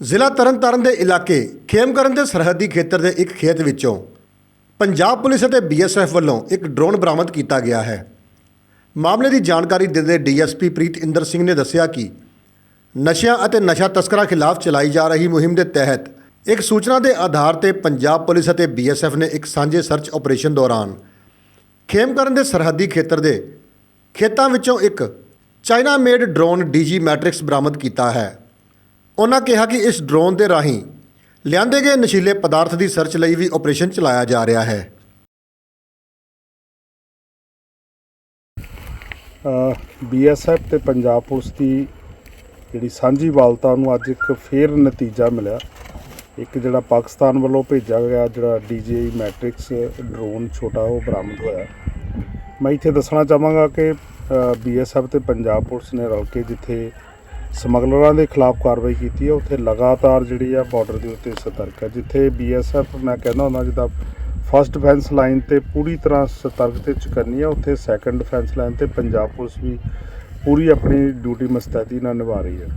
ਜ਼ਿਲ੍ਹਾ ਤਰਨਤਾਰਨ ਦੇ ਇਲਾਕੇ ਖੇਮਕਰਨ ਦੇ ਸਰਹੱਦੀ ਖੇਤਰ ਦੇ ਇੱਕ ਖੇਤ ਵਿੱਚੋਂ ਪੰਜਾਬ ਪੁਲਿਸ ਅਤੇ ਬੀਐਸਐਫ ਵੱਲੋਂ ਇੱਕ ਡਰੋਨ ਬਰਾਮਦ ਕੀਤਾ ਗਿਆ ਹੈ। ਮਾਮਲੇ ਦੀ ਜਾਣਕਾਰੀ ਦਿੰਦੇ ਡੀਐਸਪੀ ਪ੍ਰੀਤ ਇੰਦਰ ਸਿੰਘ ਨੇ ਦੱਸਿਆ ਕਿ ਨਸ਼ਿਆਂ ਅਤੇ ਨਸ਼ਾ ਤਸਕਰਾਂ ਖਿਲਾਫ ਚਲਾਈ ਜਾ ਰਹੀ ਮੁਹਿੰਮ ਦੇ ਤਹਿਤ ਇੱਕ ਸੂਚਨਾ ਦੇ ਆਧਾਰ ਤੇ ਪੰਜਾਬ ਪੁਲਿਸ ਅਤੇ ਬੀਐਸਐਫ ਨੇ ਇੱਕ ਸਾਂਝੇ ਸਰਚ ਆਪਰੇਸ਼ਨ ਦੌਰਾਨ ਖੇਮਕਰਨ ਦੇ ਸਰਹੱਦੀ ਖੇਤਰ ਦੇ ਖੇਤਾਂ ਵਿੱਚੋਂ ਇੱਕ China made drone DG matrix ਬਰਾਮਦ ਕੀਤਾ ਹੈ। ਉਹਨਾਂ ਕਿਹਾ ਕਿ ਇਸ ਡਰੋਨ ਦੇ ਰਾਹੀਂ ਲਿਆਂਦੇ ਗਏ ਨਸ਼ੀਲੇ ਪਦਾਰਥ ਦੀ ਸਰਚ ਲਈ ਵੀ ਆਪਰੇਸ਼ਨ ਚਲਾਇਆ ਜਾ ਰਿਹਾ ਹੈ। ਬੀਐਸਐਫ ਤੇ ਪੰਜਾਬ ਪੁਲਿਸ ਦੀ ਜਿਹੜੀ ਸਾਂਝੀ ਵਾਲਤਾ ਨੂੰ ਅੱਜ ਇੱਕ ਫੇਰ ਨਤੀਜਾ ਮਿਲਿਆ। ਇੱਕ ਜਿਹੜਾ ਪਾਕਿਸਤਾਨ ਵੱਲੋਂ ਭੇਜਿਆ ਗਿਆ ਜਿਹੜਾ ਡੀਜੇ ਮੈਟ੍ਰਿਕਸ ਡਰੋਨ ਛੋਟਾ ਉਹ ਬਰਾਮਦ ਹੋਇਆ। ਮੈਂ ਇੱਥੇ ਦੱਸਣਾ ਚਾਹਾਂਗਾ ਕਿ ਬੀਐਸਐਫ ਤੇ ਪੰਜਾਬ ਪੁਲਿਸ ਨੇ ਰਲ ਕੇ ਜਿੱਥੇ ਸਮਗਲਰਾਂ ਦੇ ਖਿਲਾਫ ਕਾਰਵਾਈ ਕੀਤੀ ਹੈ। ਉੱਥੇ ਲਗਾਤਾਰ ਜਿਹੜੀ ਆ ਬਾਰਡਰ ਦੇ ਉੱਤੇ ਸਤਰਕ ਹੈ, ਜਿੱਥੇ ਬੀਐਸਐਫ ਮੈਂ ਕਹਿੰਦਾ ਹੁੰਦਾ ਜਿੱਦਾਂ ਫਸਟ ਡਿਫੈਂਸ ਲਾਈਨ ਤੇ ਪੂਰੀ ਤਰ੍ਹਾਂ ਸਤਰਕ ਤੇ ਚੁਕੰਨੀ ਆ। ਉੱਥੇ ਸੈਕੰਡ ਡਿਫੈਂਸ ਲਾਈਨ ਤੇ ਪੰਜਾਬ ਪੁਲਿਸ ਵੀ ਪੂਰੀ ਆਪਣੀ ਡਿਊਟੀ ਮਸਤੈਦੀ ਨਾਲ ਨਿਭਾ ਰਹੀ ਹੈ।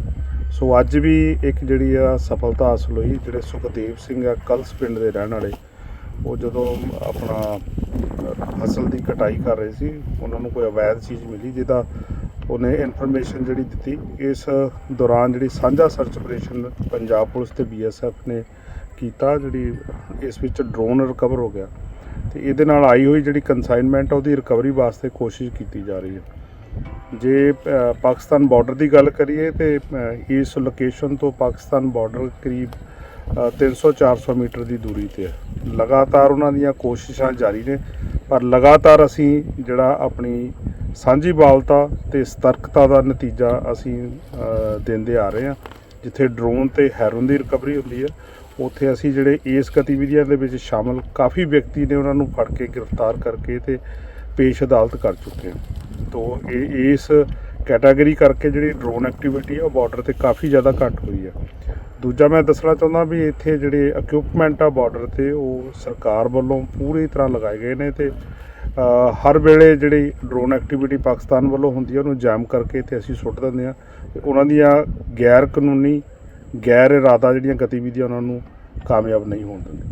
ਸੋ ਅੱਜ ਵੀ ਇੱਕ ਜਿਹੜੀ ਆ ਸਫਲਤਾ ਹਾਸਲ ਹੋਈ, ਜਿਹੜੇ ਸੁਖਦੇਵ ਸਿੰਘ ਆ, ਕਲਸ ਪਿੰਡ ਦੇ ਰਹਿਣ ਵਾਲੇ, ਉਹ ਜਦੋਂ ਆਪਣਾ ਫਸਲ ਦੀ ਕਟਾਈ ਕਰ ਰਹੇ ਸੀ, ਉਹਨਾਂ ਨੂੰ ਕੋਈ ਅਵੈਧ ਚੀਜ਼ ਮਿਲੀ, ਜਿਹਦਾ ਉਹਨੇ ਇਨਫੋਰਮੇਸ਼ਨ ਜਿਹੜੀ ਦਿੱਤੀ, ਇਸ ਦੌਰਾਨ ਜਿਹੜੀ ਸਾਂਝਾ ਸਰਚ ਆਪਰੇਸ਼ਨ ਪੰਜਾਬ ਪੁਲਿਸ ਤੇ ਬੀਐਸਐਫ ਨੇ ਕੀਤਾ, ਜਿਹੜੀ ਇਸ ਵਿੱਚ ਡਰੋਨ ਰਿਕਵਰ ਹੋ ਗਿਆ। ਤੇ ਇਹਦੇ ਨਾਲ ਆਈ ਹੋਈ ਜਿਹੜੀ ਕਨਸਾਈਨਮੈਂਟ ਆ, ਉਹਦੀ ਰਿਕਵਰੀ ਵਾਸਤੇ ਕੋਸ਼ਿਸ਼ ਕੀਤੀ ਜਾ ਰਹੀ ਹੈ। ਜੇ ਪਾਕਿਸਤਾਨ ਬਾਰਡਰ ਦੀ ਗੱਲ ਕਰੀਏ, ਤੇ ਇਸ ਲੋਕੇਸ਼ਨ ਤੋਂ ਪਾਕਿਸਤਾਨ ਬਾਰਡਰ ਕਰੀਬ 300-400 ਮੀਟਰ ਦੀ ਦੂਰੀ ਤੇ ਹੈ। ਲਗਾਤਾਰ ਉਹਨਾਂ ਦੀਆਂ ਕੋਸ਼ਿਸ਼ਾਂ ਜਾਰੀ ਨੇ, ਪਰ ਲਗਾਤਾਰ ਅਸੀਂ ਜਿਹੜਾ ਆਪਣੀ ਸਾਂਝੀ ਬਾਲਤਾ ਤੇ ਸਤਰਕਤਾ ਦਾ ਨਤੀਜਾ ਅਸੀਂ ਦਿੰਦੇ ਆ ਰਹੇ ਹਾਂ। ਜਿੱਥੇ ਡਰੋਨ ਤੇ ਹੈਰੋਨ ਦੀ ਰਿਕਵਰੀ ਹੁੰਦੀ ਹੈ, ਉੱਥੇ ਅਸੀਂ ਜਿਹੜੇ ਇਸ ਗਤੀਵਿਧੀਆਂ ਦੇ ਵਿੱਚ ਸ਼ਾਮਲ ਕਾਫੀ ਵਿਅਕਤੀ ਨੇ ਉਹਨਾਂ ਨੂੰ ਫੜ ਕੇ ਗ੍ਰਿਫਤਾਰ ਕਰਕੇ ਤੇ ਪੇਸ਼ ਅਦਾਲਤ ਕਰ ਚੁੱਕੇ ਹਾਂ। ਤੋਂ ਇਹ, ਇਸ ਕੈਟਾਗਰੀ ਕਰਕੇ ਜਿਹੜੀ ਡਰੋਨ ਐਕਟੀਵਿਟੀ ਹੈ ਉਹ ਬਾਰਡਰ ਤੇ ਕਾਫੀ ਜ਼ਿਆਦਾ ਘੱਟ ਹੋਈ ਹੈ। ਦੂਜਾ ਮੈਂ ਦੱਸਣਾ ਚਾਹੁੰਦਾ ਵੀ ਇੱਥੇ ਜਿਹੜੇ ਇਕਵਿਪਮੈਂਟ ਆ ਬਾਰਡਰ ਤੇ, ਉਹ ਸਰਕਾਰ ਵੱਲੋਂ ਪੂਰੀ ਤਰ੍ਹਾਂ ਲਗਾਏ ਗਏ ਨੇ ਤੇ ਹਰ ਵੇਲੇ ਜਿਹੜੀ ਡਰੋਨ ਐਕਟੀਵਿਟੀ ਪਾਕਿਸਤਾਨ ਵੱਲੋਂ ਹੁੰਦੀ ਹੈ ਉਹਨੂੰ ਜਾਮ ਕਰਕੇ ਤੇ ਅਸੀਂ ਸੁੱਟ ਦਿੰਦੇ ਆ। ਤੇ ਉਹਨਾਂ ਦੀਆਂ ਗੈਰ ਕਾਨੂੰਨੀ ਗੈਰ ਇਰਾਦਾ ਜਿਹੜੀਆਂ ਗਤੀਵਿਧੀਆਂ ਉਹਨਾਂ ਨੂੰ ਕਾਮਯਾਬ ਨਹੀਂ ਹੋਣ ਦਿੰਦੇ।